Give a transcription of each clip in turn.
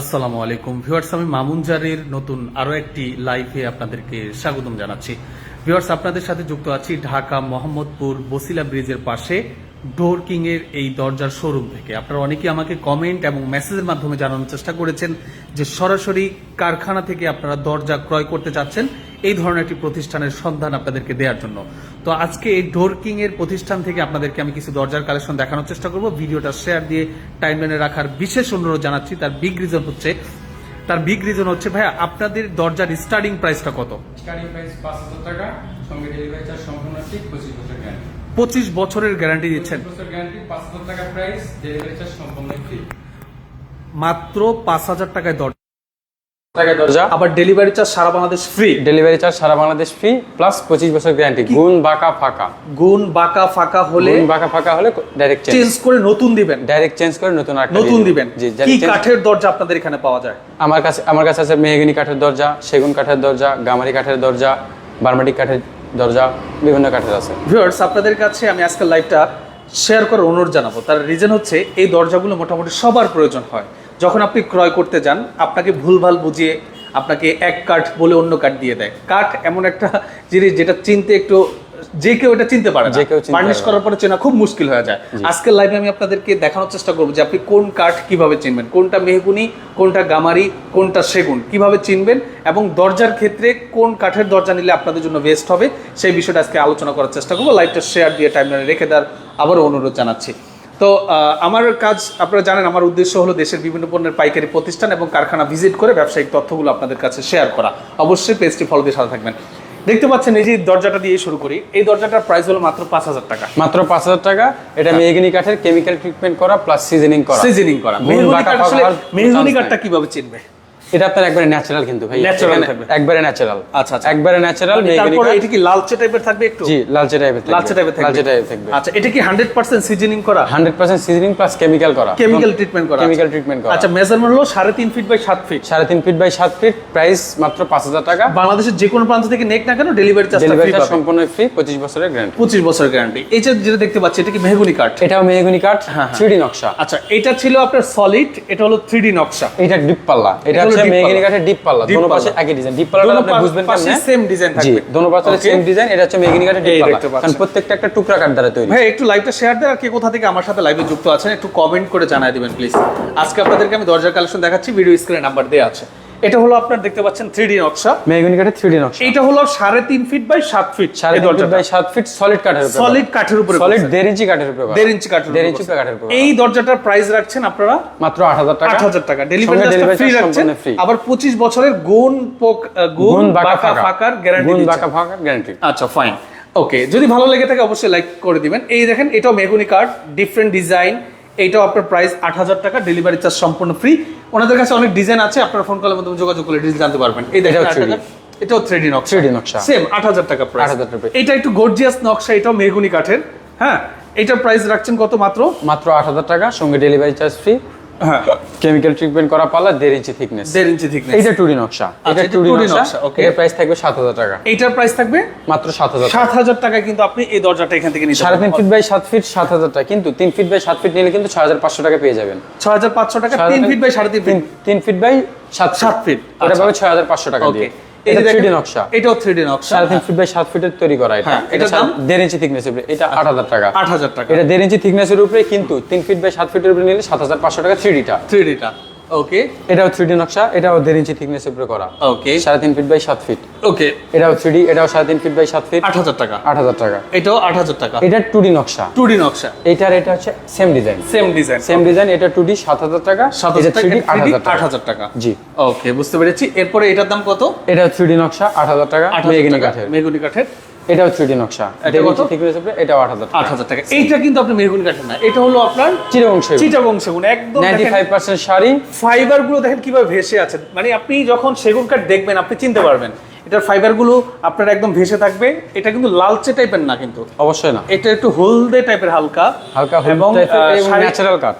আসসালামু আলাইকুম। ভিউয়ার্স, আমি মামুন জারির নতুন আরও একটি লাইভে আপনাদেরকে স্বাগতম জানাচ্ছি। ভিউয়ার্স, আপনাদের সাথে যুক্ত আছি ঢাকা মোহাম্মদপুর বসিলা ব্রিজের পাশে ডোর কিং এর এই দরজার শোরুম থেকে। আপনারা অনেকেই আমাকে কমেন্ট এবং মেসেজের মাধ্যমে জানানোর চেষ্টা করেছেন যে সরাসরি কারখানা থেকে আপনারা দরজা ক্রয় করতে চাচ্ছেন। এই ধরনের একটি প্রতিষ্ঠানের সন্ধান আপনাদেরকে দেওয়ার জন্য। তো আজকে এই ডোর কিং এর প্রতিষ্ঠান থেকে আপনাদেরকে আমি কিছু দরজার কালেকশন দেখানোর চেষ্টা করব। ভিডিওটা শেয়ার দিয়ে টাইমলাইনে রাখার বিশেষ অনুরোধ জানাচ্ছি। তার বিগ রিজন হচ্ছে তার বিগ রিজন হচ্ছে ভাইয়া আপনাদের দরজার স্টার্টিং প্রাইসটা কত? স্টার্টিং প্রাইস পাঁচ হাজার টাকা সঙ্গে ডেলিভারি চার্জ সম্পূর্ণ ঠিক পঁচিশ বছর গ্যারান্টি পঁচিশ বছরের গ্যারান্টি দিচ্ছেন। বছর গ্যারান্টি পাঁচ হাজার টাকা প্রাইস ডেলিভারি চার্জ সম্পূর্ণ ফ্রি মাত্র পাঁচ হাজার টাকায় দরজা আবার ডেলিভারি চার্জ সারা বাংলাদেশ ফ্রি ডেলিভারি চার্জ সারা বাংলাদেশ ফ্রি প্লাস পঁচিশ বছর গ্যারান্টি গুণ বাঁকা ফাঁকা। গুণ বাঁকা ফাঁকা হলে বাঁকা ফাঁকা হলে ডাইরেক্ট চেঞ্জ চেঞ্জ করে নতুন দিবেন। ডাইরেক্ট চেঞ্জ করে নতুন নতুন দিবেন। কি কাঠের দরজা আপনাদের এখানে পাওয়া যায়? আমার কাছে আমার কাছে আছে মেহগিনি কাঠের দরজা সেগুন কাঠের দরজা গামারি কাঠের দরজা বার্মাটিক কাঠের দরজা বিভিন্ন কাঠের আছে। ভিউয়ার্স আপনাদের কাছে আমি আজকের লাইভটা শেয়ার করার অনুরোধ জানাব। তার রিজন হচ্ছে এই দরজাগুলো মোটামুটি সবার প্রয়োজন হয়। যখন আপনি ক্রয় করতে যান আপনাকে ভুলভাল বুঝিয়ে আপনাকে এক কাঠ বলে অন্য কাঠ দিয়ে দেয়। কাঠ এমন একটা জিনিস যেটা চিনতে একটু যে কেউ এটা চিনতে পারে যে কেউ বার্নিশ করার পরে চেনা খুব মুশকিল হয়ে যায়। আজকের লাইভে আমি আপনাদেরকে দেখানোর চেষ্টা করব যে আপনি কোন কাঠ কীভাবে চিনবেন। কোনটা মেহগুনি কোনটা গামারি কোনটা সেগুন কীভাবে চিনবেন এবং দরজার ক্ষেত্রে কোন কাঠের দরজা নিলে আপনাদের জন্য বেস্ট হবে সেই বিষয়টা আজকে আলোচনা করার চেষ্টা করব। লাইভটা শেয়ার দিয়ে টাইমলাইনে রেখে দেওয়ার আবারও অনুরোধ জানাচ্ছি। তো আমার কাজ আপনারা জানেন আমার উদ্দেশ্য হলো দেশের বিভিন্ন পণ্যের পাইকারি প্রতিষ্ঠান এবং কারখানা ভিজিট করে ব্যবসায়িক তথ্যগুলো আপনাদের কাছে শেয়ার করা। অবশ্যই পেজটি ফলো দিয়ে সাথে থাকবেন। দেখতে পাচ্ছেন এই যে দরজাটা দিয়ে শুরু করি এই দরজাটার প্রাইস হলো মাত্র পাঁচ হাজার টাকা। মাত্র পাঁচ হাজার টাকা। এটা মেহগিনি কাঠের কেমিক্যাল ট্রিটমেন্ট করা প্লাস সিজনিং করা। সিজনিং করা। গুণ মেহগনি কাঠ আসলে মেহগনি কাঠটা কীভাবে চিনবে? এটা আপনার একবারে ন্যাচারাল কিন্তু ভাই। একবারে ন্যাচারাল আচ্ছা, আচ্ছা। একবারে ন্যাচারাল তারপরে এটা কি লালচে টাইপের থাকবে একটু? জি লালচে টাইপের থাকবে। লালচে টাইপের থাকবে। লালচে টাইপের থাকবে। আচ্ছা এটা কি হান্ড্রেড পার্সেন্ট সিজনিং করা? Hundred percent seasoning plus chemical করা। কেমিক্যাল ট্রিটমেন্ট করা। কেমিক্যাল ট্রিটমেন্ট করা। আচ্ছা মেজারমেন্ট হলো সাড়ে তিন ফিট বাই সাত ফিট সাড়ে তিন ফিট বাই সাত ফিট প্রাইস মাত্র পাঁচ হাজার টাকা। বাংলাদেশের যে কোনো প্রান্ত থেকে নেক না কেন ডেলিভারি চার্জ ডেলিভারি চার্জ সম্পূর্ণ ফ্রি পঁচিশ বছরের গ্যারান্টি পঁচিশ বছর গ্যারান্টি এই যে যেটা দেখতে পাচ্ছি এটা কি মেহগুনি কাঠ? এটাও মেহগনি কাঠ হ্যাঁ, হ্যাঁ। নকশা। আচ্ছা এটা ছিল আপনার সলিড এটা হলো থ্রি নকশা। এটা ডিপ পাল্লা। এটা এটা হলো হচ্ছে deep মেহগনি পাল্লা। কাঠের ডিপ পাল্লা দোনো পাশে একই ডিজাইন ডিপ পাল্লাটা আপনি বুঝবেন কেমনে? সেম ডিজাইন থাকবে। দোনো পাশে সেম ডিজাইন এটা হচ্ছে মেহগনি কাঠের ডিপ পাল্লা। কারণ প্রত্যেকটা একটা টুকরা কাঠ দ্বারা তৈরি। ভাই একটু লাইভটা শেয়ার দেন আর কে কোথা থেকে আমার সাথে লাইভে যুক্ত আছেন একটু কমেন্ট করে জানাই দিবেন প্লিজ আজকে আপনাদেরকে আমি দরজার কালেকশন দেখাচ্ছি ভিডিও স্ক্রিনে নাম্বার দেওয়া আছে। এটা হলো আপনার দেখতে পাচ্ছেন থ্রি ডি নকশা। মেহগনি কাঠের থ্রি ডি নকশা। এটা হলো সাড়ে তিন ফিট বাই সাত ফিট সাড়ে তিন ফিট বাই সাত ফিট সলিড কাঠের সলিড কাঠের উপরে সলিড দেড় ইঞ্চি কাঠের উপরে। দেড় ইঞ্চি কাঠের দেড় উপরে ইঞ্চি কাঠের উপরে। এই দরজাটার প্রাইস রাখছেন আপনারা মাত্র আট হাজার টাকা। আট হাজার টাকা। ডেলিভারি ফ্রি রাখছেন। আবার পঁচিশ বছরের গুণ পোক- গুণ বাঁকা বাঁকা ফাঁকা। ফাঁকার গ্যারান্টি গুণ বাঁকা ফাঁকার গ্যারান্টি আচ্ছা ফাইন ওকে যদি ভালো লেগে থাকে অবশ্যই লাইক করে দিবেন। এই দেখেন এটাও মেগুনি কার্ড ডিফারেন্ট ডিজাইন এইটাও আপনার প্রাইস আট হাজার টাকা ডেলিভারি চার্জ সম্পূর্ণ ফ্রি ওনাদের কাছে অনেক ডিজাইন আছে আপনার ফোন কলের মাধ্যমে যোগাযোগ করলে ডিজাইন জানতে পারবেন। এই দেখা যাচ্ছে 3D 8000 এটাও থ্রিডি নকশা। থ্রিডি নকশা। সেম আট হাজার টাকা প্রাইস 8,000 টাকা। এটা একটু গর্জিয়াস নকশা এটাও মেহগুনি কাঠের হ্যাঁ? এটার প্রাইস রাখছেন কত মাত্র? মাত্র আট হাজার টাকা সঙ্গে ডেলিভারি চার্জ ফ্রি হ্যাঁ। কেমিক্যাল ট্রিটমেন্ট করা পাল্লা দেড় ইঞ্চি থিকনেস দেড় ইঞ্চি থিকনেস এইটা টুডি নকশা। আচ্ছা, এটা এটা টুডি নকশা। ওকে এর প্রাইস থাকবে সাত হাজার টাকা। এইটার প্রাইস থাকবে? মাত্র সাত হাজার টাকা। সাত হাজার টাকা কিন্তু আপনি এই দরজাটা এখান থেকে নিতে সাড়ে তিন ফিট বাই সাত ফিট সাত হাজার টাকা। কিন্তু তিন ফিট বাই সাত ফিট নিলে কিন্তু ছয় হাজার পাঁচশো টাকা পেয়ে যাবেন। ছয় হাজার পাঁচশো টাকা তিন ফিট বাই সাড়ে তিন ফিট তিন ফিট বাই সাত সাত ফিট এটা আচ্ছা। পাবে ছয় হাজার পাঁচশো টাকা দিয়ে। এটা যে থ্রি দেখেন, নকশা। এটাও 3D নকশা। সাড়ে তিন ফিট বাই সাত ফিটের তৈরি করা এটা। হ্যাঁ, এটা দাম? 1.5 ইঞ্চি থিকনেস এটা আট হাজার টাকা। আট হাজার টাকা। এটা দেড় ইঞ্চি থিকনেসের উপরে কিন্তু তিন ফিট বাই সাত ফিটের উপরে নিলে সাত হাজার পাঁচশো টাকা থ্রি ডিটা থ্রি ডিটা ওকে এটাও থ্রি ডি নকশা এটাও দেড় ইঞ্চি থিকনেসের উপরে করা। ওকে সাড়ে তিন ফিট বাই সাত ফিট ওকে এটাও থ্রি ডি এটাও সাড়ে তিন ফিট বাই সাত ফিট আট হাজার টাকা। আট হাজার টাকা। এটাও আট হাজার টাকা। এটা টু ডি নকশা। টু ডি নকশা। এইটার এটা হচ্ছে same design same design same design এটা টু ডি সাত হাজার টাকা। সাত হাজার ডি আট হাজার টাকা। জি। ওকে বুঝতে পেরেছি। এরপরে এটার দাম কত? এটা থ্রি ডি নকশা আট হাজার টাকা হাজার কাঠের। মেগুনি কাঠের। এটাও থ্রি ডি নকশা। এটা এটাও আট হাজার আট টাকা হাজার টাকা। এইটা কিন্তু আপনি মেগুনি কাঠের না। এটা হলো আপনার চিরবং সেগুন। চিটাগং সেগুন। একদম নাইনটি ফাইভ পার্সেন্ট শাড়ি। ফাইবারগুলো দেখেন কীভাবে ভেসে আছে। মানে আপনি যখন সেগুন কাঠ দেখবেন আপনি চিনতে পারবেন। এটার ফাইবারগুলো আপনার একদম ভেসে থাকবে। এটা কিন্তু লালচে টাইপের না কিন্তু। অবশ্যই না। এটা একটু হলদে টাইপের হালকা। হালকা এবং। ন্যাচারাল কাঠ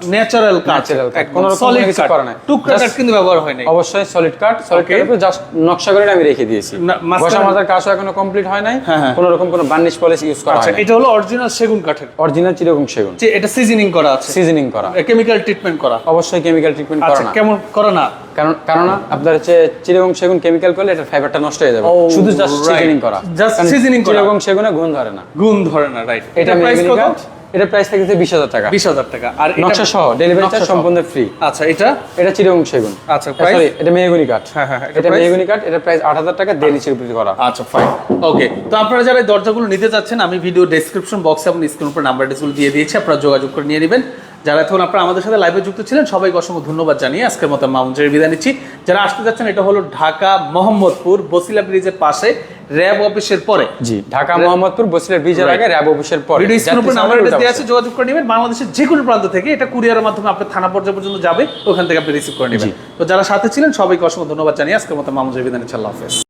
Natural কাঠ। কোনো রকম সলিড কাঠ করা নাই। টুকরা কাঠ কিন্তু ব্যবহার হয় নাই। অবশ্যই সলিড কাঠ সলিড. কাঠের জাস্ট নকশা করে আমি রেখে দিয়েছি। বসা মাজার কাজও এখনও কমপ্লিট হয় নাই। হ্যাঁ, হ্যাঁ। কোনো রকম কোনো বার্নিশ পলিশ ইউজ করা আচ্ছা হয় এটা হলো অরিজিনাল সেগুন কাঠের। অরিজিনাল চিরকম সেগুন। এটা সিজনিং করা আছে। সিজনিং করা। কেমিক্যাল ট্রিটমেন্ট করা। অবশ্যই কেমিক্যাল ট্রিটমেন্ট করা আচ্ছা না। কেমন করা না। কারণ কারণ আপনার হচ্ছে চিরগং সেগুন কেমিক্যাল করলে এটা ফাইবারটা নষ্ট হয়ে যাবে। শুধু জাস্ট সিজনিং করা। করা। চিরগং সেগুনে গুণ ধরে না। গুণ ধরে না রাইট এটা প্রাইস কত? এটা প্রাইস বিশ হাজার টাকা। বিশ হাজার টাকা। আর নকশা সহ ডেলিভারি চার্জ সম্পূর্ণ ফ্রি আচ্ছা এটা? এটা চিরগং সেগুন। আচ্ছা? সরি এটা মেহগনি কাঠ। হ্যাঁ, হ্যাঁ, হ্যাঁ, এটা? মেহগনি কাঠ এটা প্রাইস আট হাজার টাকা দেড় ইঞ্চির উপরে করা। আচ্ছা ফাইন ওকে তো আপনারা যারা এই দরজাগুলো নিতে চাচ্ছেন আমি ভিডিও ডেসক্রিপশন বক্সে এবং স্ক্রিন উপর নাম্বার ডিসগুলো দিয়ে দিয়েছি আপনারা যোগাযোগ করে নিয়ে নেবেন। যারা এখন আপনারা আমাদের সাথে লাইভে যুক্ত ছিলেন সবাইকে অসংখ্য ধন্যবাদ জানিয়ে আজকের মতো মামুনজের বিদায় নিচ্ছি। যারা আসতে যাচ্ছেন এটা হলো ঢাকা মোহাম্মদপুর বসিলা ব্রিজের পাশে র্যাব অফিসের পরে। জি ঢাকা মোহাম্মদপুর বসিলা ব্রিজের. আগে র্যাব অফিসের পরে। ভিডিও স্ক্রিন উপর নাম্বার দেওয়া আছে যোগাযোগ করে নেবেন। বাংলাদেশের যে কোনো প্রান্ত থেকে এটা কুরিয়ারের মাধ্যমে আপনার থানা পর্যায়ে পর্যন্ত যাবে ওখান থেকে আপনি রিসিভ করে নেবেন। তো যারা সাথে ছিলেন সবাইকে অসংখ্য ধন্যবাদ জানিয়ে আজকের মতো মামুনজের বিদায় নিচ্ছি। আল্লাহ হাফেজ।